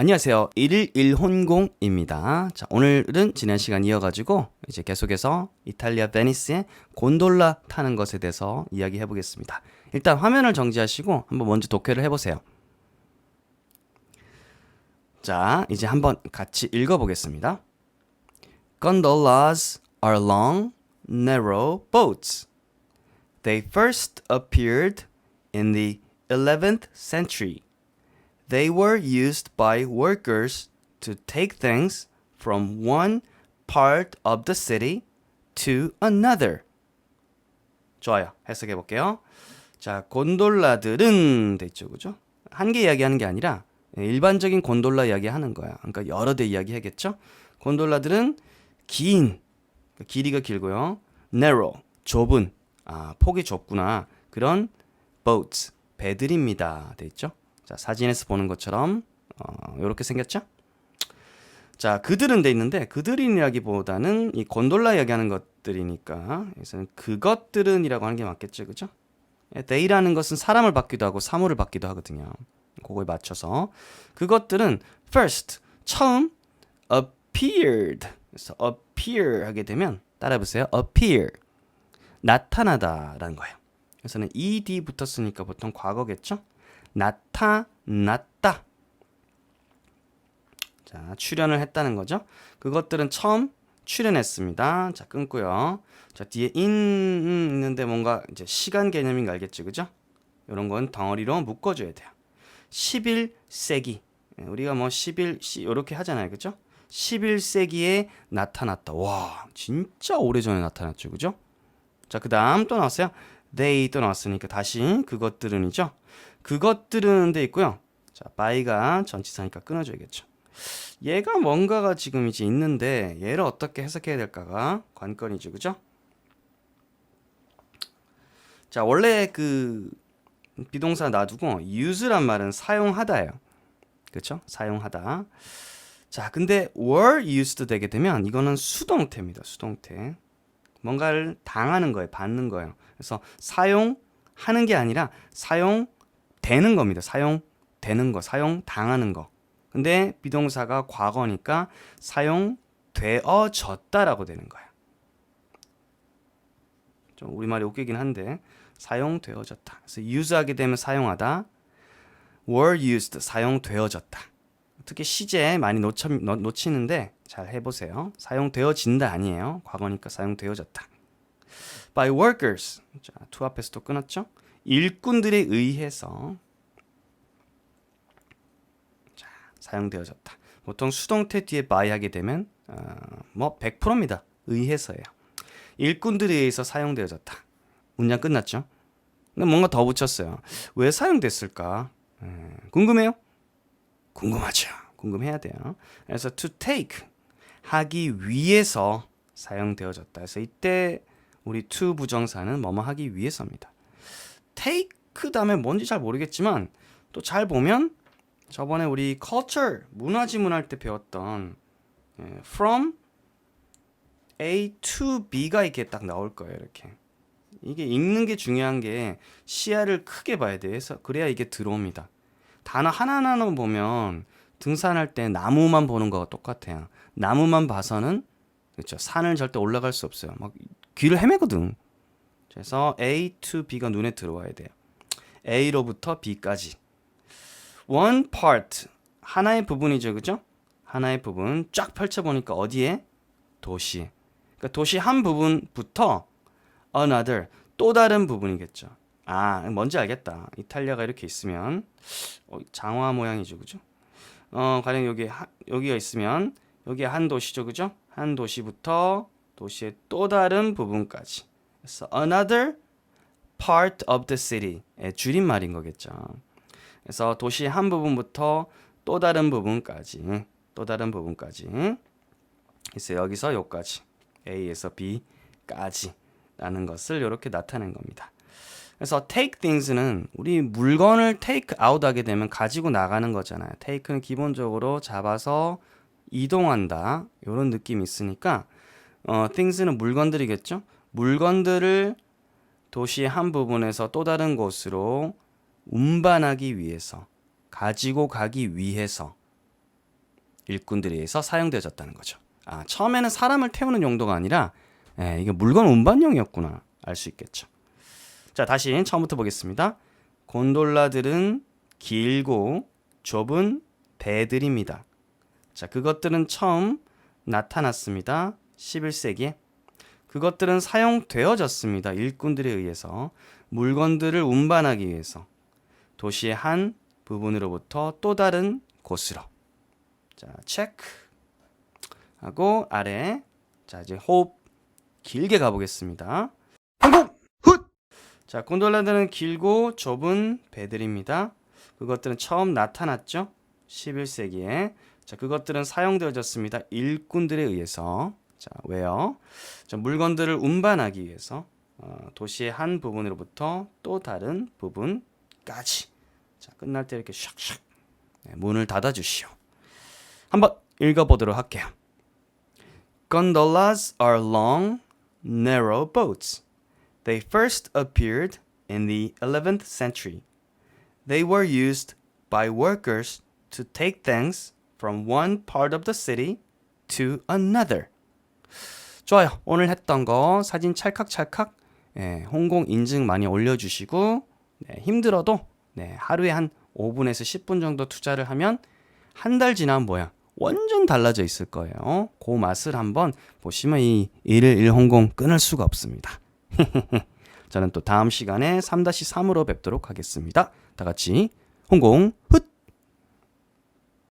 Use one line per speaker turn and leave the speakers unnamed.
안녕하세요. 111혼공입니다. 자, 오늘은 지난 시간 이어가지고 이제 계속해서 이탈리아 베니스의 곤돌라 타는 것에 대해서 이야기해 보겠습니다. 일단 화면을 정지하시고 한번 먼저 독해를 해보세요. 자, 이제 한번 같이 읽어보겠습니다. Gondolas are long, narrow boats. They first appeared in the 11th century. They were used by workers to take things from one part of the city to another. 좋아요. 해석해 볼게요. 자, 곤돌라들은 돼 있죠. 그죠? 한 개 이야기하는 게 아니라 일반적인 곤돌라 이야기 하는 거야. 그러니까 여러 대 이야기 하겠죠? 곤돌라들은 긴 길이가 길고요. narrow 좁은 아, 폭이 좁구나. 그런 boats 배들입니다. 돼 있죠? 자, 사진에서 보는 것처럼 어, 이렇게 생겼죠? 자, 그들은 돼 있는데 그들이라기보다는 이 곤돌라 이야기하는 것들이니까 그래서 그것들은이라고 하는 게 맞겠죠, 그죠? they라는 것은 사람을 받기도 하고 사물을 받기도 하거든요. 그거에 맞춰서 그것들은 first 처음 appeared 그래서 appear 하게 되면 따라해 보세요. appear 나타나다라는 거예요. 그래서는 ed 붙었으니까 보통 과거겠죠? 나타났다. 자, 출연을 했다는 거죠. 그것들은 처음 출연했습니다. 자, 끊고요. 자, 뒤에 in 있는데 뭔가 이제 시간 개념인 거 알겠죠? 그죠? 이런 건 덩어리로 묶어줘야 돼요. 11세기. 우리가 뭐 11, 이렇게 하잖아요. 그죠? 11세기에 나타났다. 와, 진짜 오래전에 나타났죠. 그죠? 자, 그 다음 또 나왔어요. they 또 나왔으니까 다시 그것들은이죠. 그것들은 돼 있고요. 자, by가 전치사니까 끊어줘야겠죠. 얘가 뭔가가 지금 이제 있는데 얘를 어떻게 해석해야 될까가 관건이죠. 그죠? 자, 원래 그 비동사 놔두고 use란 말은 사용하다예요. 그렇죠? 사용하다. 자, 근데 were used 되게 되면 이거는 수동태입니다. 수동태. 뭔가를 당하는 거예요. 받는 거예요. 그래서 사용하는 게 아니라 사용 되는 겁니다. 사용되는 거, 사용 당하는 거. 근데 비동사가 과거니까 사용되어졌다라고 되는 거예요. 좀 우리말이 웃기긴 한데 사용되어졌다. 그래서 use하게 되면 사용하다. were used 사용되어졌다. 특히 시제 많이 놓쳐, 놓 치는데 잘 해보세요. 사용되어진다 아니에요. 과거니까 사용되어졌다. by workers. 자, to 앞에서 또 끊었죠? 일꾼들에 의해서 자, 사용되어졌다. 보통 수동태 뒤에 by 하게 되면 어, 뭐 100%입니다. 의해서예요. 일꾼들에 의해서 사용되어졌다. 문장 끝났죠? 근데 뭔가 더 붙였어요. 왜 사용됐을까? 에, 궁금해요? 궁금하죠. 궁금해야 돼요. 그래서 to take 하기 위해서 사용되어졌다. 그래서 이때 우리 to 부정사는 뭐뭐 하기 위해서입니다. Take 다음에 뭔지 잘 모르겠지만 또 잘 보면 저번에 우리 culture 문화 지문할 때 배웠던 예, from A to B가 이렇게 딱 나올 거예요. 이렇게 이게 읽는 게 중요한 게 시야를 크게 봐야 돼서 그래야 이게 들어옵니다. 단어 하나하나 보면 등산할 때 나무만 보는 거와 똑같아요. 나무만 봐서는 그렇죠. 산을 절대 올라갈 수 없어요. 막 귀를 헤매거든. 그래서 A to B가 눈에 들어와야 돼요. A로부터 B까지. One part 하나의 부분이죠, 그죠? 하나의 부분 쫙 펼쳐 보니까 어디에 도시. 그러니까 도시 한 부분부터 another 또 다른 부분이겠죠. 아, 뭔지 알겠다. 이탈리아가 이렇게 있으면 어, 장화 모양이죠, 그죠? 어, 가령 여기 하, 여기가 있으면 여기 한 도시죠, 그죠? 한 도시부터 도시의 또 다른 부분까지. 그래서 another part of the city의 줄임말인 거겠죠. 그래서 도시 한 부분부터 또 다른 부분까지, 또 다른 부분까지. 그래서 여기서 여기까지 A에서 B까지 라는 것을 이렇게 나타낸 겁니다. 그래서 take things는 우리 물건을 take out 하게 되면 가지고 나가는 거잖아요. take는 기본적으로 잡아서 이동한다. 이런 느낌이 있으니까 어, things는 물건들이겠죠. 물건들을 도시의 한 부분에서 또 다른 곳으로 운반하기 위해서 가지고 가기 위해서 일꾼들에 의해서 사용되어졌다는 거죠. 아, 처음에는 사람을 태우는 용도가 아니라 예, 이게 물건 운반용이었구나 알 수 있겠죠. 자, 다시 처음부터 보겠습니다. 곤돌라들은 길고 좁은 배들입니다. 자, 그것들은 처음 나타났습니다. 11세기에. 그것들은 사용되어졌습니다. 일꾼들에 의해서 물건들을 운반하기 위해서 도시의 한 부분으로부터 또 다른 곳으로. 자, 체크 하고 아래 자, 이제 호흡 길게 가 보겠습니다. 항공 훗. 자, 곤돌라들은 길고 좁은 배들입니다. 그것들은 처음 나타났죠. 11세기에. 자, 그것들은 사용되어졌습니다. 일꾼들에 의해서. 자, 왜요? 자, 물건들을 운반하기 위해서 어, 도시의 한 부분으로부터 또 다른 부분까지. 자, 끝날 때 이렇게 샥샥 네, 문을 닫아 주시오. 한번 읽어 보도록 할게요. Gondolas are long, narrow boats. They first appeared in the 11th century. They were used by workers to take things from one part of the city to another. 좋아요. 오늘 했던 거 사진 찰칵찰칵 예, 홍콩 인증 많이 올려주시고 네, 힘들어도 네, 하루에 한 5분에서 10분 정도 투자를 하면 한 달 지나면 뭐야 완전 달라져 있을 거예요. 그 맛을 한번 보시면 이 1일 1홍콩 끊을 수가 없습니다. 저는 또 다음 시간에 3-3으로 뵙도록 하겠습니다. 다 같이 홍콩 훗!